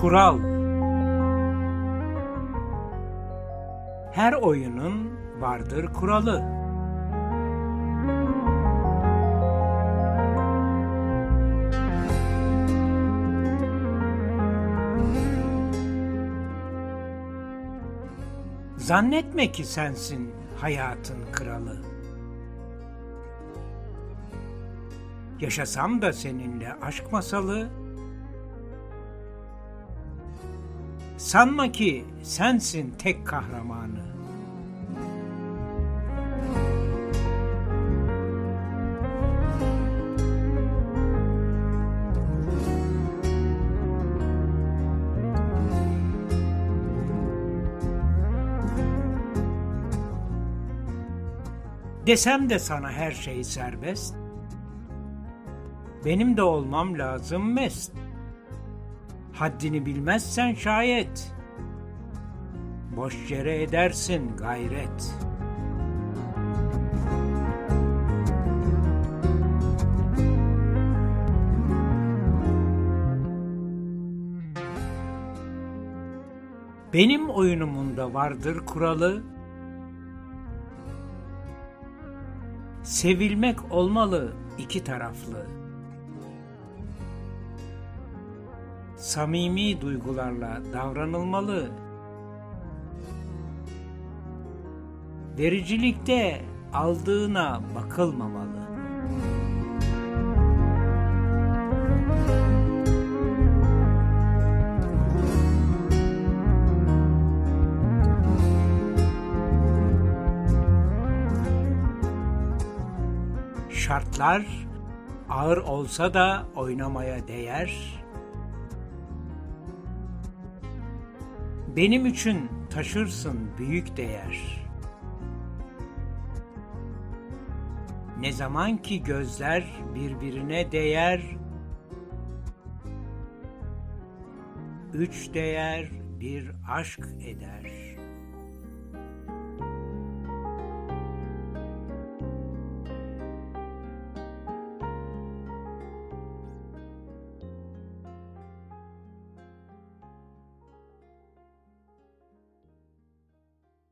Kural Her oyunun vardır kuralı. Zannetme ki sensin hayatın kralı. Yaşasam da seninle aşk masalı, sanma ki sensin tek kahramanı. Desem de sana her şey serbest. Benim de olmam lazım mest. Haddini bilmezsen şayet. Boş yere edersin gayret. Benim oyunumun da vardır kuralı. Sevilmek olmalı iki taraflı. Samimi duygularla davranılmalı. Vericilikte aldığına bakılmamalı. Şartlar ağır olsa da oynamaya değer. Benim için taşırsın büyük değer. Ne zaman ki gözler birbirine değer, üç değer bir aşk eder.